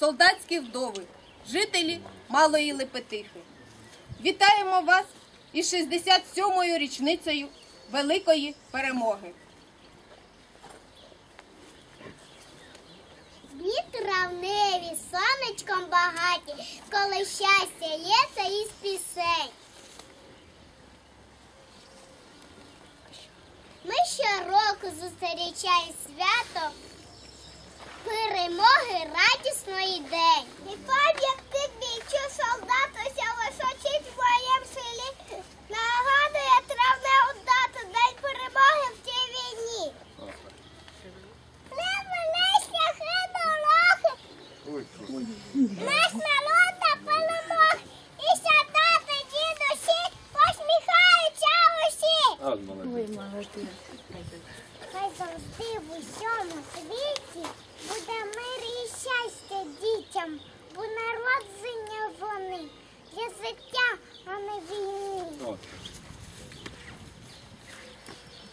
солдатські вдови, жителі Малої Лепетихи. Вітаємо вас із 67-ю річницею Великої перемоги. Дні травневі, сонечком багаті, коли щастя лється із пісень. Ми щороку зустрічаємо свято перемоги радісної день. І пам'ятник бійчу солдату височить в моєму селі. Нагадує травневу дату День перемоги в цій війні. Небо листя хидолохи, наш народ на перемог. І солдати дідусі посміхаються усі. Хай завжди в усьому світі буде мир і щастя дітям, бо народження вони для життя, а не війни.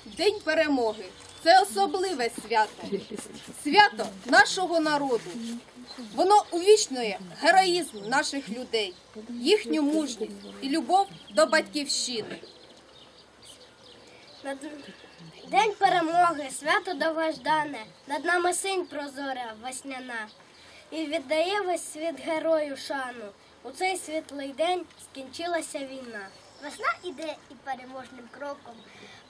День перемоги це особливе свято. Свято нашого народу. Воно увічнює героїзм наших людей, їхню мужність і любов до батьківщини. День перемоги, свято довгождане, над нами синь прозора весняна. І віддає весь світ герою шану. У цей світлий день скінчилася війна. Весна іде і переможним кроком.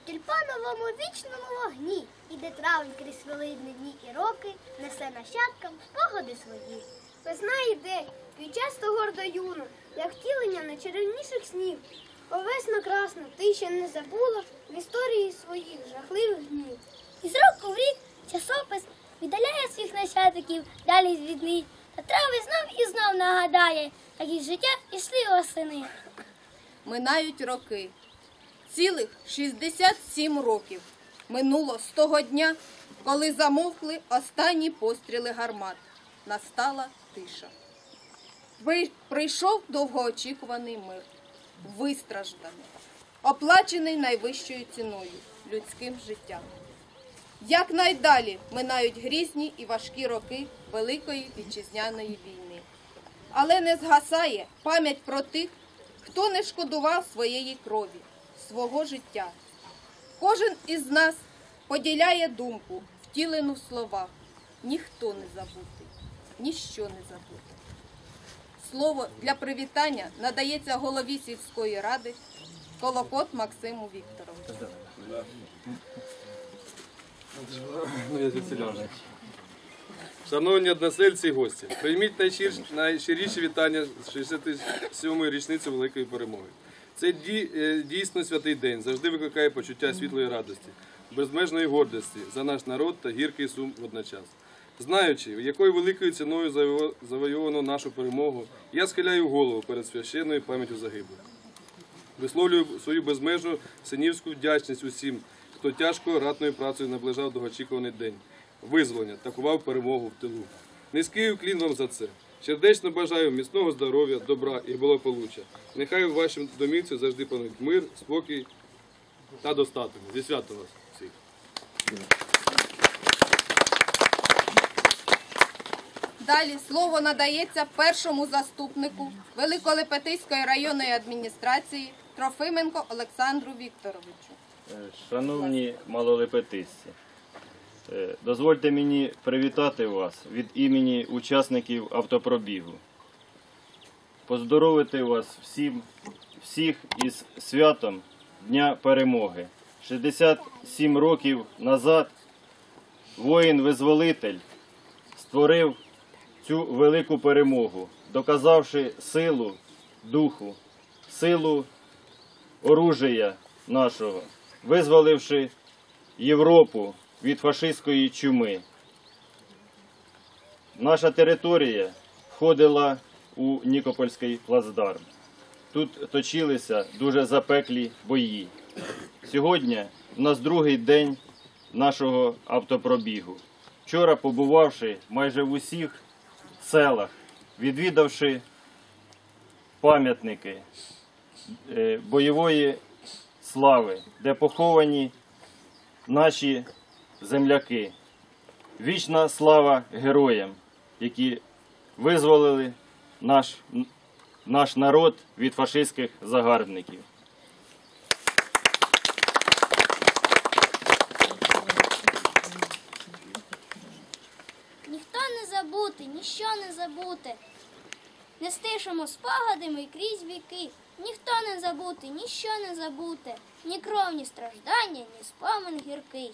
Тюльпановому вічному вогні іде травень крізь велидні дні і роки, несе нащадкам спогади свої. Весна йде, квітчасто гордо юно, як втілення найчарівніших снів. Овесно красно, ти ще не забула в історії своїх жахливих днів. І з року в рік часопис віддаляє своїх нащадків далі з. Та трави знов і знов нагадає, як із життя ішли осени. Минають роки. Цілих 67 років минуло з того дня, коли замовкли останні постріли гармат. Настала тиша. Прийшов довгоочікуваний мир, вистражданий, оплачений найвищою ціною людським життям. Як найдалі минають грізні і важкі роки Великої вітчизняної війни. Але не згасає пам'ять про тих, хто не шкодував своєї крові, свого життя. Кожен із нас поділяє думку, втілену в словах. Ніхто не забутий, ніщо не забути. Слово для привітання надається голові сільської ради Колокот Максиму Вікторовичу. Ну, Шановні односельці і гості, прийміть найщиріші вітання з 67-ї річниці Великої перемоги. Це е, дійсно святий день, завжди викликає почуття світлої радості, безмежної гордості за наш народ та гіркий сум водночас. Знаючи, якою великою ціною завойовано нашу перемогу, я схиляю голову перед священною пам'яттю загиблих. Висловлюю свою безмежну синівську вдячність усім, хто тяжкою ратною працею наближав довгоочікуваний день визволення та кував перемогу в тилу. Низький уклін вам за це. Сердечно бажаю міцного здоров'я, добра і благополуччя. Нехай у вашому домівці завжди панують мир, спокій та достаток. Зі святом вас всіх. Далі слово надається першому заступнику Великолепетиської районної адміністрації Трофименко Олександру Вікторовичу. Е, Шановні малолепетисці, е, дозвольте мені привітати вас від імені учасників автопробігу. Поздоровити вас всім, всіх із святом Дня Перемоги. 67 років назад воїн-визволитель створив цю велику перемогу, доказавши силу духу, силу оружия нашого, визволивши Європу від фашистської чуми. Наша територія входила у Нікопольський плацдарм. Тут точилися дуже запеклі бої. Сьогодні у нас другий день нашого автопробігу. Вчора побувавши майже в усіх селах, відвідавши пам'ятники е, бойової слави, де поховані наші земляки. Вічна слава героям, які визволили наш, наш народ від фашистських загарбників. Ніхто не забути, ніщо не забути. Не стишимо спогадами крізь віки. Ніхто не забути, ніщо не забути. Ні кров, ні страждання, ні спомин гіркий.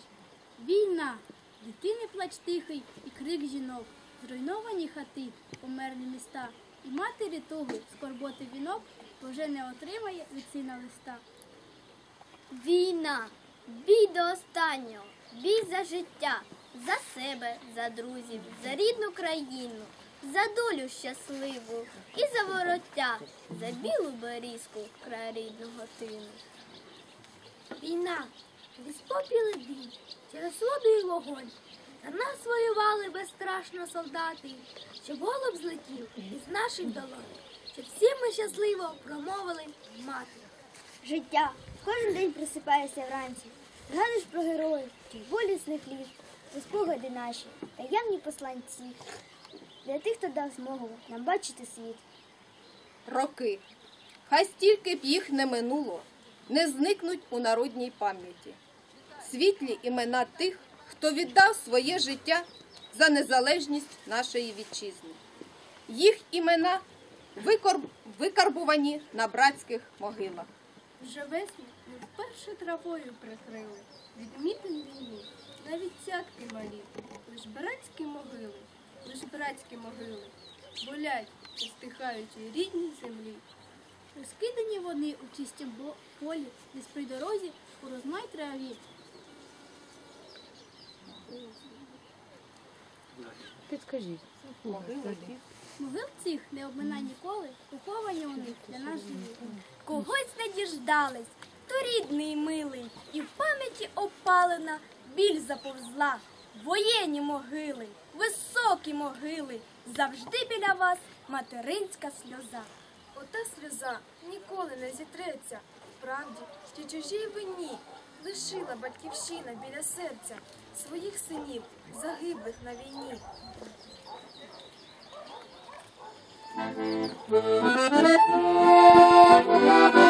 Війна, дитини плач тихий і крик жінок, зруйновані хати, померлі міста, і матері туги, скорботи вінок, вже не отримає від сина листа. Війна, бій до останнього, бій за життя, за себе, за друзів, за рідну країну, за долю щасливу. І за вороття, за білу берізку край рідного тину. Війна, крізь попіли бій, через воду і вогонь. За нас воювали безстрашно солдати, щоб голуб злетів із наших долонь, щоб всі ми щасливо промовили мати. Життя кожен день просипаєшся вранці. Згадуєш про героїв, тих болісних літ, про спогади наші, таємні посланці. Для тих, хто дав змогу нам бачити світ. Роки. Хай стільки б їх не минуло, не зникнуть у народній пам'яті. Світлі імена тих, хто віддав своє життя за незалежність нашої вітчизни. Їх імена викарбувані на братських могилах. Вже весну ми вперше травою прикрили, відмітин війни, навіть цятки малі, лиш братські могили, лиш братські могили, болять, стихаючи рідній землі. Розкидані вони у чистім полі, десь при дорозі у розмай траві. Могил цих не обминай ніколи, поховані вони для нас живі. Когось не діждались, то рідний милий, і в пам'яті опалена біль заповзла. Воєнні могили, високі могили, завжди біля вас материнська сльоза. Ота сльоза ніколи не зітреться. Правді, що чужій вині лишила батьківщина біля серця своїх синів, загиблих на війні. Коли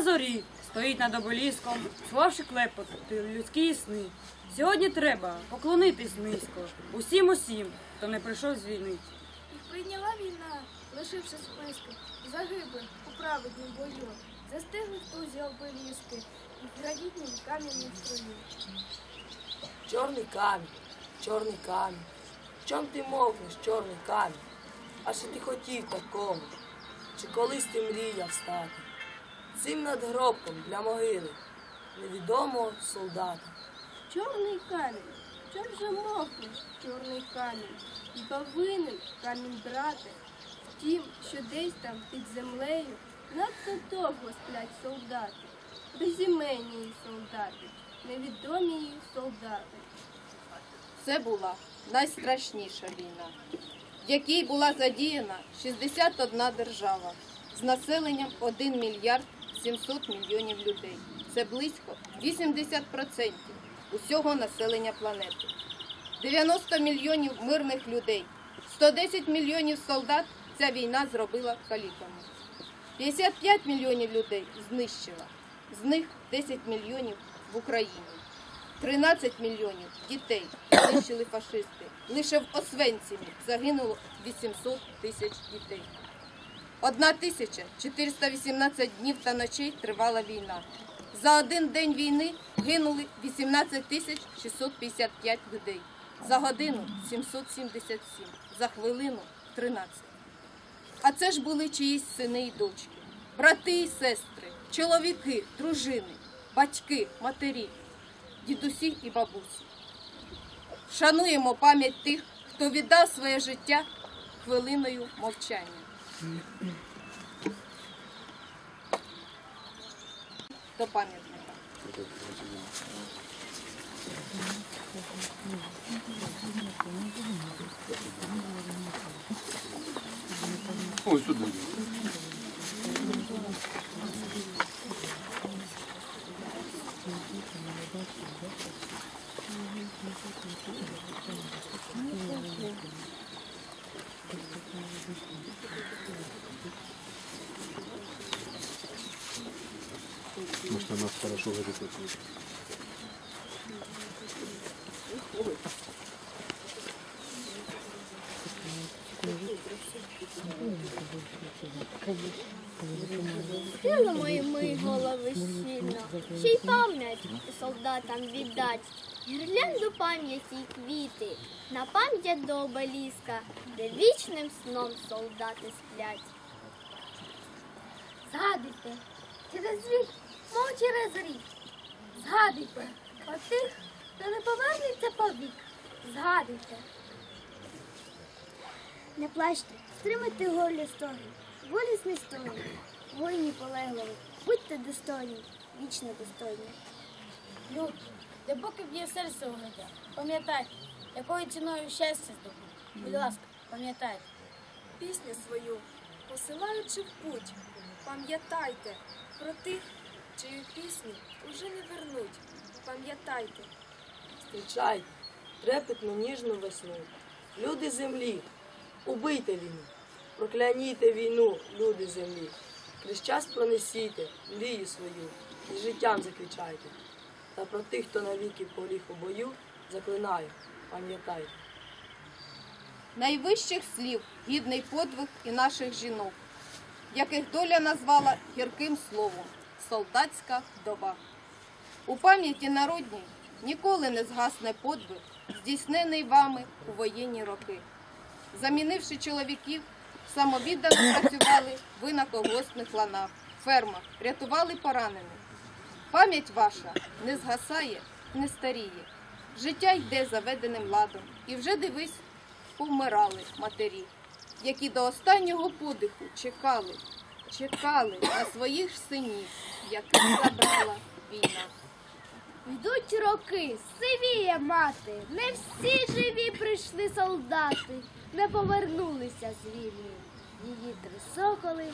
Сльоза зорі стоїть над обеліском, славши клепот, людські сни. Сьогодні треба поклонитись низько, усім усім, хто не прийшов з війни. Їх прийняла війна, лишивши списки, загиблих у праведнім бою, застигли в тузі обеліски, і в гранітнім кам'янім строю. Чорний камінь, чорний камінь. Чом ти мовкнеш, чорний камінь? А чи ти хотів такому? Чи колись ти мріяв стати? Цим надгробком для могили невідомого солдата. Чорний камінь, чом же мокнеш, чорний камінь, Хіба винен камінь брате, втім, що десь там під землею надто довго сплять солдати, безіменні солдати, невідомі солдати. Це була найстрашніша війна, в якій була задіяна 61 держава з населенням 1 мільярд 700 мільйонів людей. Це близько 80% усього населення планети. 90 мільйонів мирних людей, 110 мільйонів солдат ця війна зробила каліками. 55 мільйонів людей знищила, з них 10 мільйонів в Україні. 13 мільйонів дітей знищили фашисти. Лише в Освенцімі загинуло 800 тисяч дітей. 1418 днів та ночей тривала війна. За один день війни гинули 18 тисяч 655 людей. За годину 777, за хвилину 13. А це ж були чиїсь сини і дочки, брати і сестри, чоловіки, дружини, батьки, матері дідусі і бабусі. Шануємо пам'ять тих, хто віддав своє життя хвилиною мовчання. До пам'ятника. Ой, сюди. Может, она хорошо говорит. Сили мої мої голови сильно, ще й пам'ять солдатам віддать. Гірлянду пам'яті й квіти, на пам'ять до обеліска, де вічним сном солдати сплять. Згадуйте, через вік, мов через рік. Згадуйте, про тих, хто не повернеться повік. Згадуйте. Не плачте, стримайте голі стоги, болісний стоги. Воїні полеглої, будьте достойні, вічно достойні. Люд, де поки б'є серце у грудях, пам'ятайте, якою ціною щастя здобути. Будь ласка, пам'ятайте. Пісню свою, посилаючи в путь, пам'ятайте про тих, чию пісню уже не вернуть. Пам'ятайте. Зустрічайте трепетну ніжну весну. Люди землі, убийте війну, проклянійте війну, люди землі. Крізь час пронесійте мрію свою і життям закричайте. Та про тих, хто навіки поліг у бою, заклинаю, пам'ятайте. Найвищих слів гідний подвиг і наших жінок, яких доля назвала гірким словом солдатська вдова. У пам'яті народній ніколи не згасне подвиг, здійснений вами у воєнні роки. Замінивши чоловіків, самовіддано працювали ви на колгоспних ланах, фермах, рятували поранених. Пам'ять ваша не згасає, не старіє. Життя йде заведеним ладом, і вже дивись, повмирали матері, які до останнього подиху чекали, чекали на своїх синів, яких забрала війна. Йдуть роки, сивіє мати, не всі живі прийшли солдати, не повернулися з війни. Її три соколи,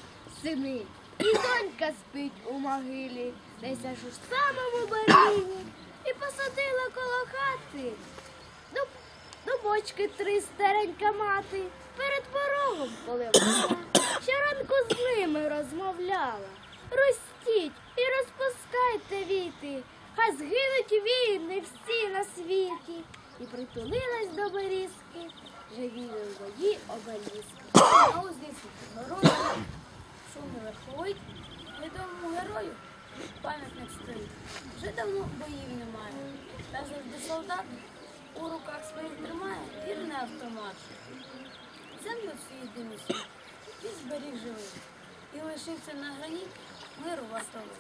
сини, і донька спить у могилі, десь аж у самому Берліні, і посадила коло хати. До, бочки три старенька мати, перед порогом поливала, щоранку з ними розмовляла. Ростіть і розпускайте віти, хай згинуть війни всі на світі. І притулилась до берізки, живі свої обеліски. А узліску горою, шумно верховить, відомому герою пам'ятник стоїть. Вже давно боїв немає. Та завжди солдат у руках своїх тримає вірний автомат. Землю свій єдиний і зберіг живий. І лишився на грані миру вартовий.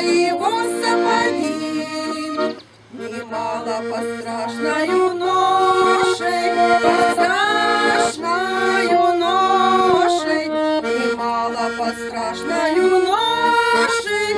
Его сапоги. Немало по страшною ношей, по страшною ношей, немало по страшною ношей,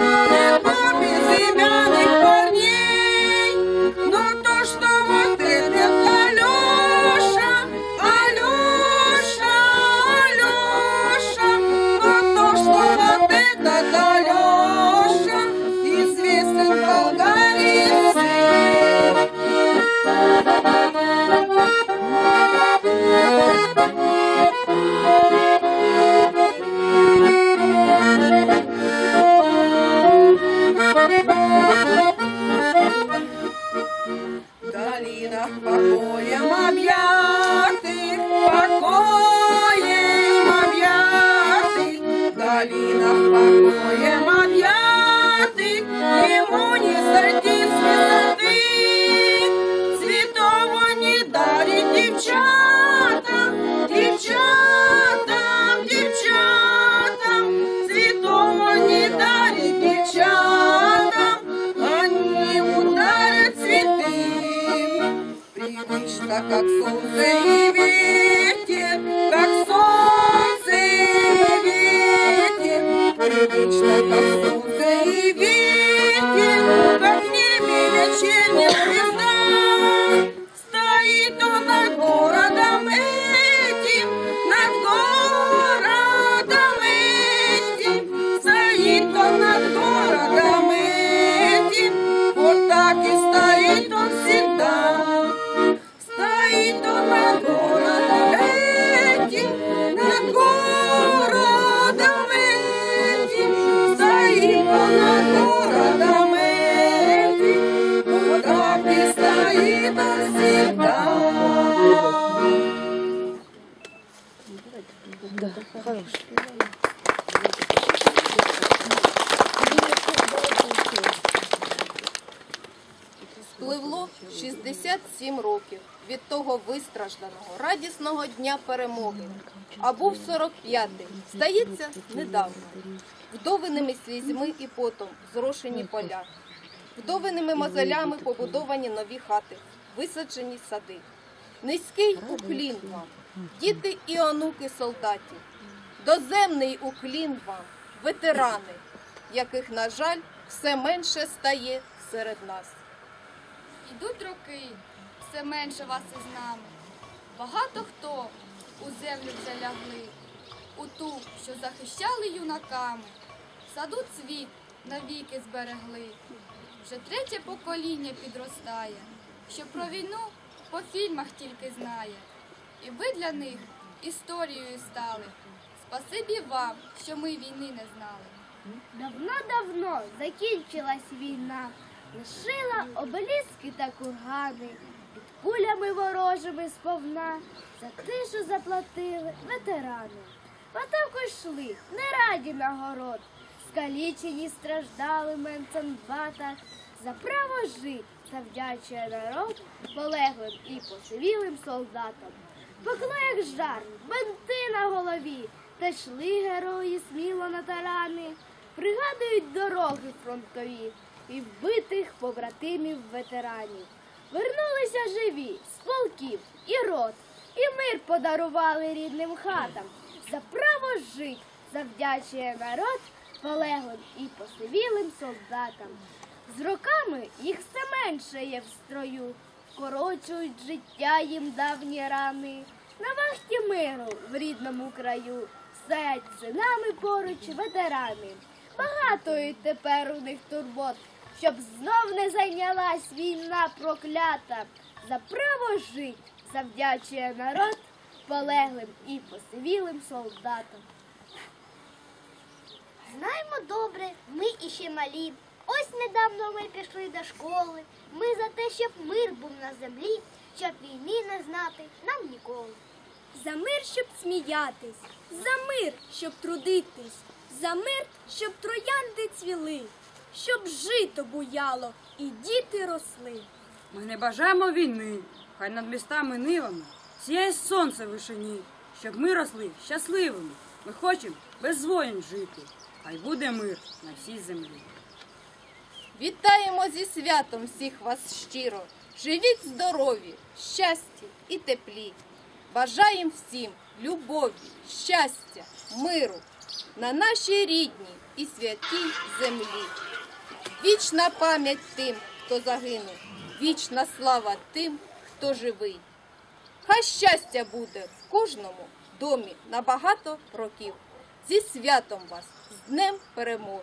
того радісного дня перемоги. А був 45-й, здається, недавно. Вдовиними слізьми і потом зрошені поля, вдовиними мозолями побудовані нові хати, висаджені сади. Низький уклін вам, діти і онуки солдатів, доземний уклін вам, ветерани, яких, на жаль, все менше стає серед нас. Ідуть роки, все менше вас із нами. Багато хто у землю вже лягли, у ту, що захищали юнаками, саду цвіт навіки зберегли. Вже третє покоління підростає, що про війну по фільмах тільки знає. І ви для них історією стали. Спасибі вам, що ми війни не знали. Давно-давно закінчилась війна, Лишила обеліски та кургани, кулями ворожими сповна, за тишу заплатили ветерани. В атаку йшли, не раді нагород, скалічені страждали менцанбата, за право жить завдячує народ полеглим і посивілим солдатам. Пекло як жар, бенти на голові, та йшли герої сміло на тарани, пригадують дороги фронтові і вбитих побратимів ветеранів. Вернулися живі з полків і рот, і мир подарували рідним хатам. За право жить завдячує народ полеглим і посивілим солдатам. З роками їх все менше є в строю, корочують життя їм давні рани. На вахті миру в рідному краю стоять з синами поруч ветерани. Багато тепер у них турбот, щоб знов не зайнялась війна проклята. За право жить завдячує народ полеглим і посивілим солдатам. Знаємо добре, ми іще малі. Ось недавно ми пішли до школи. Ми за те, щоб мир був на землі, щоб війни не знати нам ніколи. За мир, щоб сміятись, за мир, щоб трудитись, за мир, щоб троянди цвіли, щоб жито буяло і діти росли. Ми не бажаємо війни, хай над містами нивами сіяє сонце в вишині, щоб ми росли щасливими. Ми хочемо без воїн жити, хай буде мир на всій землі. Вітаємо зі святом всіх вас щиро. Живіть здорові, щасті і теплі. Бажаємо всім любові, щастя, миру на нашій рідній і святій землі. Вічна пам'ять тим, хто загинув, вічна слава тим, хто живий. Хай щастя буде в кожному домі на багато років. Зі святом вас, з Днем перемоги!